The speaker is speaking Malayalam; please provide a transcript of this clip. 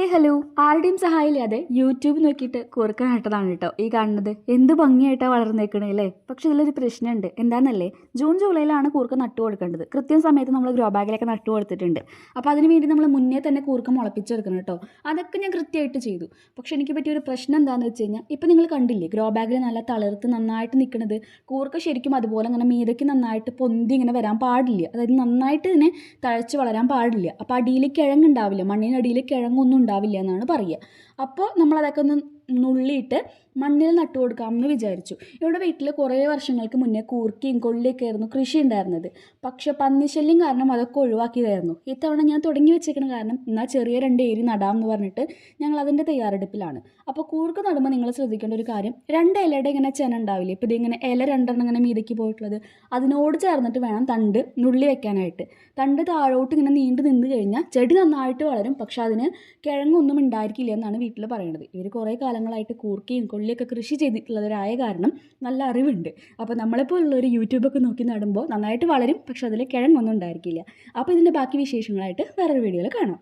ഏ ഹലോ. ആരുടെയും സഹായമില്ലാതെ യൂട്യൂബ് നോക്കിയിട്ട് കൂർക്ക നട്ടതാണ് കേട്ടോ. ഈ കാണുന്നത് എന്ത് ഭംഗിയായിട്ടാണ് വളർന്നേക്കണേ അല്ലേ? പക്ഷെ ഇതിലൊരു പ്രശ്നമുണ്ട്. എന്താണെന്നല്ലേ ജൂൺ ജൂലൈയിലാണ് കൂർക്ക നട്ടു കൊടുക്കേണ്ടത്. കൃത്യം സമയത്ത് നമ്മൾ ഗ്രോ ബാഗിലൊക്കെ നട്ടു കൊടുത്തിട്ടുണ്ട്. അപ്പോൾ അതിന് വേണ്ടി നമ്മൾ മുന്നേ തന്നെ കൂർക്ക മുളപ്പിച്ചെടുക്കണം കേട്ടോ. അതൊക്കെ ഞാൻ കൃത്യമായിട്ട് ചെയ്തു. പക്ഷെ എനിക്ക് പറ്റിയ ഒരു പ്രശ്നം എന്താണെന്ന് വെച്ച് കഴിഞ്ഞാൽ ഇപ്പം നിങ്ങൾ കണ്ടില്ലേ ഗ്രോ ബാഗിൽ നല്ല തളർത്ത് നന്നായിട്ട് നിൽക്കുന്നത് കൂർക്ക ശരിക്കും അതുപോലെ അങ്ങനെ മീതയ്ക്ക് നന്നായിട്ട് പൊന്തി ഇങ്ങനെ വരാൻ പാടില്ല. അതായത് നന്നായിട്ട് ഇതിനെ തഴച്ച് വളരാൻ പാടില്ല. അപ്പോൾ അടിയിൽ കിഴങ്ങുണ്ടാവില്ല മണ്ണിനടിയിൽ കിഴങ്ങൊന്നും ഉണ്ടാവില്ല എന്നാണ് പറയുക. അപ്പോൾ നമ്മളതൊക്കെ ഒന്ന് നുള്ളിയിട്ട് മണ്ണിൽ നട്ടു കൊടുക്കാമെന്ന് വിചാരിച്ചു. ഇവിടെ വീട്ടിൽ കുറേ വർഷങ്ങൾക്ക് മുന്നേ കൂർക്കയും കൊള്ളിയൊക്കെ ആയിരുന്നു കൃഷി ഉണ്ടായിരുന്നത്. പക്ഷേ പന്നിശല്യം കാരണം അതൊക്കെ ഒഴിവാക്കിയതായിരുന്നു. ഇത്തവണ ഞാൻ തുടങ്ങി വെച്ചേക്കണ കാരണം എന്നാൽ ചെറിയ രണ്ട് ഏരി നടാം എന്ന് പറഞ്ഞിട്ട് ഞങ്ങൾ അതിന്റെ തയ്യാറെടുപ്പിലാണ്. അപ്പോൾ കൂർക്ക് നടുമ്പോൾ നിങ്ങൾ ശ്രദ്ധിക്കേണ്ട ഒരു കാര്യം രണ്ട് ഇലയുടെ ഇങ്ങനെ ചെന ഉണ്ടാവില്ലേ? ഇപ്പോൾ ഇതിങ്ങനെ ഇല രണ്ടെണ്ണം ഇങ്ങനെ മീതയ്ക്ക് പോയിട്ടുള്ളത് അതിനോട് ചേർന്നിട്ട് വേണം തണ്ട് നുള്ളി വെക്കാനായിട്ട്. തണ്ട് താഴോട്ട് ഇങ്ങനെ നീണ്ടു നിന്ന് കഴിഞ്ഞാൽ ചെടി നന്നായിട്ട് വളരും പക്ഷെ അതിന് കിഴങ്ങൊന്നും ഉണ്ടായിരിക്കില്ല എന്നാണ് വീട്ടിൽ പറയുന്നത് ഇവർ കുറേ കാലങ്ങളായിട്ട് കൂർക്കയും കൊള്ളിയൊക്കെ കൃഷി ചെയ്തിട്ടുള്ളവരായ കാരണം നല്ല അറിവുണ്ട്. അപ്പോൾ നമ്മളെപ്പോലുള്ള ഒരു യൂട്യൂബൊക്കെ നോക്കി നടുമ്പോൾ നന്നായിട്ട് വളരും പക്ഷെ അതിൽ കിഴങ്ങൊന്നും ഉണ്ടായിരിക്കില്ല. അപ്പോൾ ഇതിന്റെ ബാക്കി വിശേഷങ്ങളായിട്ട് വേറൊരു വീഡിയോയിൽ കാണാം.